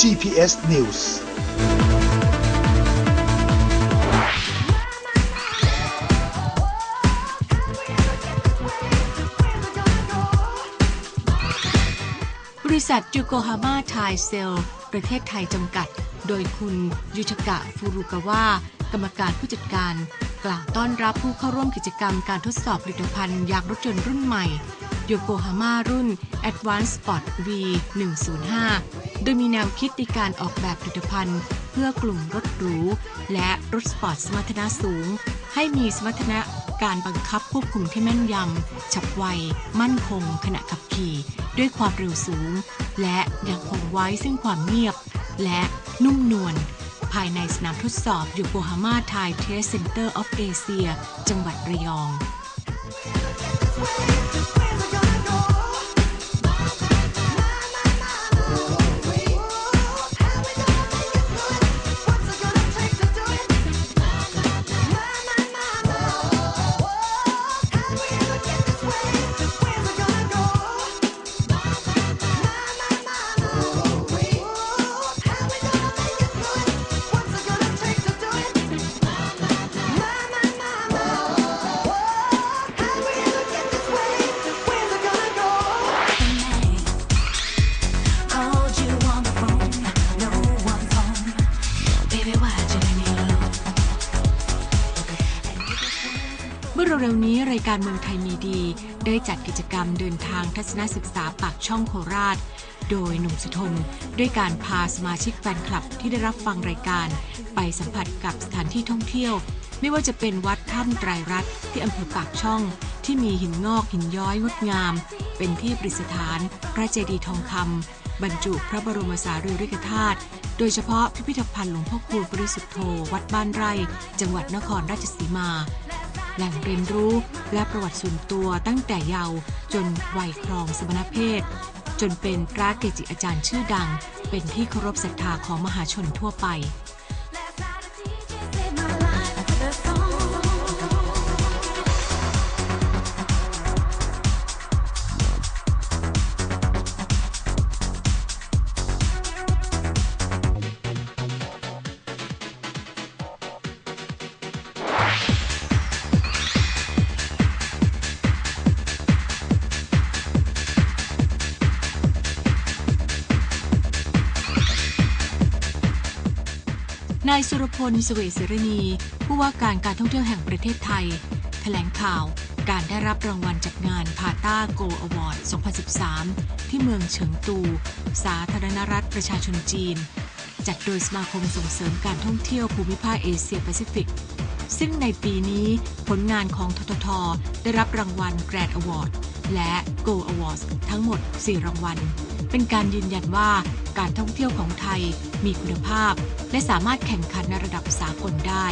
GPS News บริษัทจูโกฮาม่าไทเซล ประเทศไทยจำกัด โดยคุณยุชกะฟูรุกาวะกรรมการผู้จัดการ กล่าวต้อนรับผู้เข้าร่วมกิจกรรมการทดสอบผลิตภัณฑ์ยางรถยนต์รุ่นใหม่ โยโกฮาม่ารุ่น Advanced Sport V 105โดยมีแนวคิดในการออกแบบผลิตภัณฑ์ เพื่อกลุ่มรถหรู และรถสปอร์ตสมรรถนะสูง ให้มีสมรรถนะการบังคับควบคุมที่แม่นยำ ฉับไว มั่นคง ขณะขับขี่ ด้วยความเร็วสูง และยังคงไว้ซึ่งความเงียบ และนุ่มนวลภายในสนามทดสอบอยู่โกฮาม่าไทยเทสเซ็นเตอร์ออฟเอเชียจังหวัดระยอง เมื่อเร็วๆนี้รายการเมืองไทยมีดี ได้จัดกิจกรรมเดินทางทัศนศึกษาปากช่องโคราช โดยหนุ่มสุทนด้วยการพาสมาชิกแฟนคลับที่ได้รับฟังรายการ ไปสัมผัสกับสถานที่ท่องเที่ยว ไม่ว่าจะเป็นวัดถ้ำไตรรัตน์ที่อำเภอปากช่อง ที่มีหินงอกหินย้อยงดงาม เป็นที่ประดิษฐาน พระเจดีย์ทองคำบรรจุพระบรมสารีริกธาตุ โดยเฉพาะพิพิธภัณฑ์หลวงพ่อคูณบริสุทธโธวัดบ้านไร่ จังหวัดนครราชสีมา แหล่งเรียนรู้และประวัติส่วนตัวตั้งแต่เยาว์จนวัยครองสมณเพศ จนเป็นพระเกจิอาจารย์ชื่อดัง เป็นที่เคารพศรัทธาของมหาชนทั่วไปายสุรพลสเวสรณี ผู้ว่าการการท่องเที่ยวแห่งประเทศไทย แถลงข่าวการได้รับรางวัลจากงานพาต้าโกลอวอร์ด 2013 ที่เมืองเฉิงตู สาธารณรัฐประชาชนจีน จัดโดยสมาคมส่งเสริมการท่องเที่ยวภูมิภาคเอเชียแปซิฟิก ซึ่งในปีนี้ผลงานของททท ได้รับรางวัล Grand Award และ Go Awards ทั้งหมด 4 รางวัล เป็นการยืนยันว่าการท่องเที่ยวของไทยมีคุณภาพ และสามารถแข่งขันในระดับสากลได้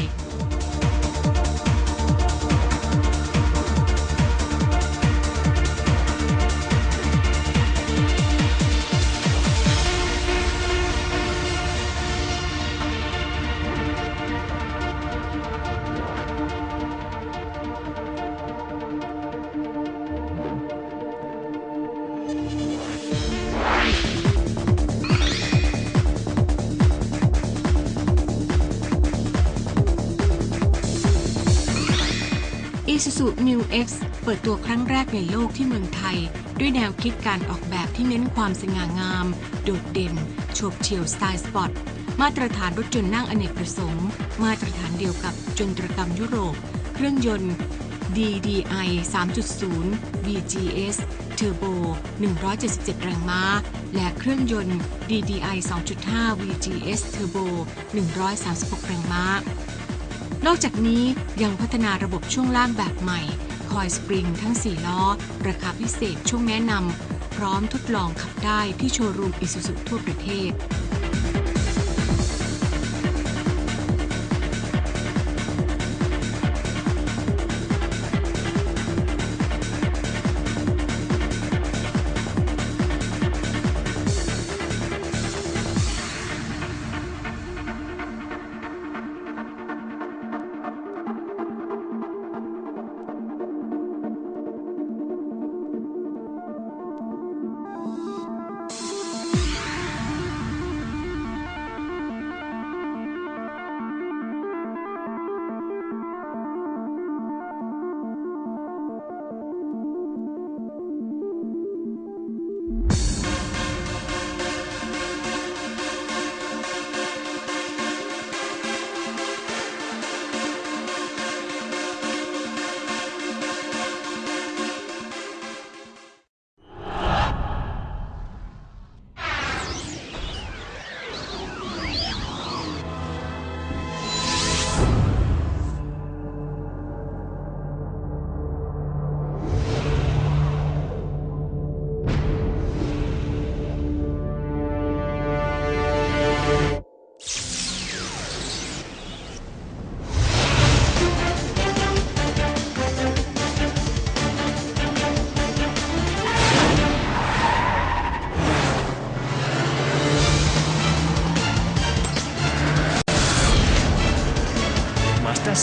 Isuzu New X เปิดตัวครั้งแรกในโลกที่เมืองไทย ด้วยแนวคิดการออกแบบที่เน้นความสง่างาม โดดเด่นโฉบเฉี่ยวสไตล์สปอร์ตมาตรฐานรถยนต์นั่งอเนกประสงค์ มาตรฐานเดียวกับจนตรกรรมยุโรป เครื่องยนต์ DDI 3.0 VGS Turbo 177 แรงม้า และเครื่องยนต์ DDI 2.5 VGS Turbo 136 แรงม้า นอกจากนี้ยังพัฒนาระบบช่วงล่างแบบใหม่ คอยสปริงทั้ง 4 ล้อ ราคาพิเศษช่วงแนะนำพร้อมทดลองขับได้ที่โชว์รูมอิสุสุทั่วประเทศ「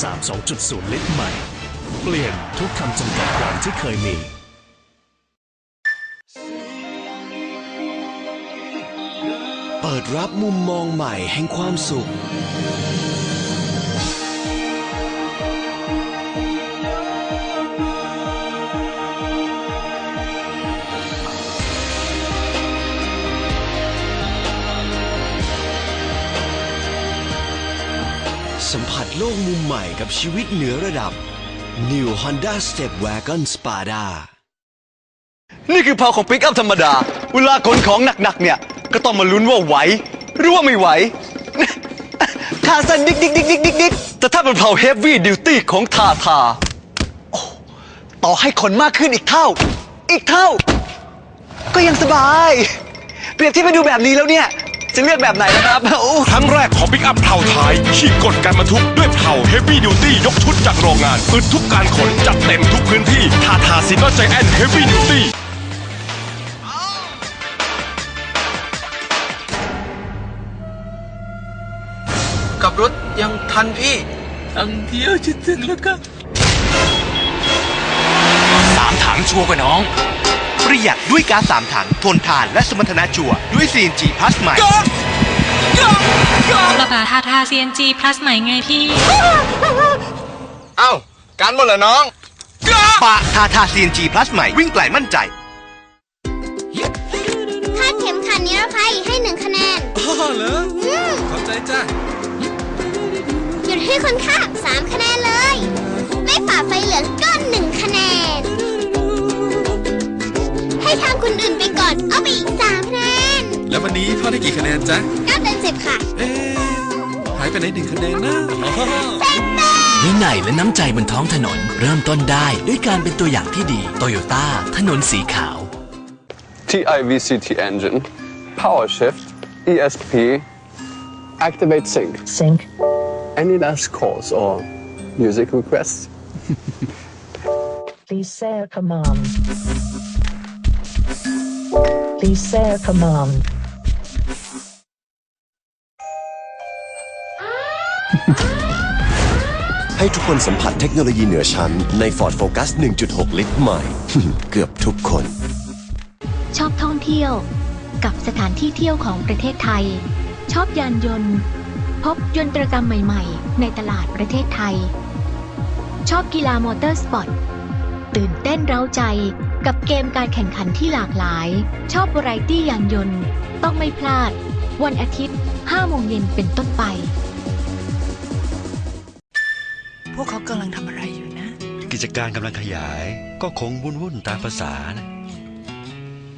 3 2.0 ลิตรใหม่ เปลี่ยนทุกคำจำกัดความที่เคยมีเปิดรับมุมมองใหม่แห่งความสุข โลกมุมใหม่กับชีวิตเหนือระดับ New Honda Step Wagon Spada นี่คือเพาของปิกอัพธรรมดา เวลาขนของหนักๆเนี่ย ก็ต้องมาลุ้นว่าไหว หรือว่าไม่ไหวขาสั้นดิกดิกดิกดิกดิกดิกแต่ถ้าเป็นเพาเฮฟวี่ดิวตี้ของทาทาโอ้ต่อให้ขนมากขึ้นอีกเท่า อีกเท่า ก็ยังสบาย เปรียบเทียบไปดูแบบนี้แล้วเนี่ย จะเลือกแบบไหนนะครับโอ้ครั้งแรกของปิกอัพเผาไทยฉีกกฎการบรรทุกด้วยเผาเฮฟวี่ดิวตี้ยกชุดจากโรงงานอึดทุกการขนจัดเต็มทุกพื้นที่ทาทาซิโนใจแอนเฮฟวี่ดิวตี้กับรถยังทันพี่อังเดียวจะถึงแล้วครับสามถังชัวร์กว่าน้อง ประหยัดด้วยก๊าซสามถัง ทนทานและสมรรถนะจัวร์ด้วย CNG Plus ใหม่ ระบาทาทา CNG plus ใหม่ไงพี่ เอ้า การหมดเหรอน้อง ปะทาทา CNG Plus ใหม่วิ่งไกลมั่นใจ คาดเข็มขัดนิรภัยให้หนึ่งคะแนนอ๋อเหรออืมเข้าใจจ้าหยุดให้คนข้ามสามคะแนนเลย ไม่ฝ่า ววันนี้พ่อได้กี่คะแนนจ๊ะเก้าเต็มสิบค่ะ เอ๊ะหายไปไหนหนึ่งคะแนนนะอ๋อ วินัยและน้ำใจบนท้องถนน เริ่มต้นได้ด้วยการเป็นตัวอย่างที่ดีโตโยต้าถนนสีขาว TIVCT engine, power shift, ESP, activate sync. Sync. Any last calls or music requests? Please say a command. Please say a command. ให้ทุกคนสัมผัสเทคโนโลยีเหนือชั้นใน Ford Focus 1.6 ลิตรใหม่ เกือบทุกคน ชอบท่องเที่ยว กับสถานที่เที่ยวของประเทศไทย ชอบยานยนต์ พบยนตรกรรมใหม่ ๆ ในตลาดประเทศไทย ชอบกีฬามอเตอร์สปอร์ตตื่นเต้นเร้าใจกับเกมการแข่งขันที่หลากหลาย ชอบวาไรตี้ยานยนต์ ต้องไม่พลาด วันอาทิตย์5โมงเย็นเป็นต้นไป พวกเขากำลังทำอะไรอยู่นะ กิจการกำลังขยายก็คงวุ่นๆตามภาษานะ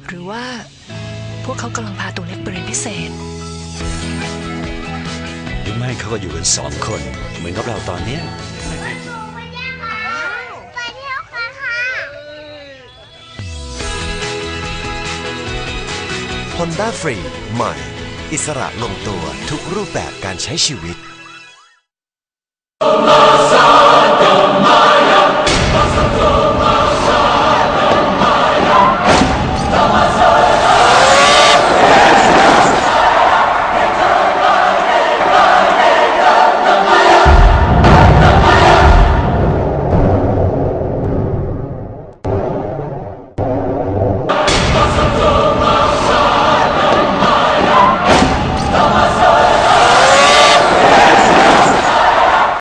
หรือว่า พวกเขากำลังพาตัวเล็กไปเรียนพิเศษ หรือไม่เขาก็อยู่กันสองคน เหมือนกับเราตอนเนี้ยไปเที่ยวกันค่ะ Honda Free ใหม่ อิสระลงตัวทุกรูปแบบการใช้ชีวิต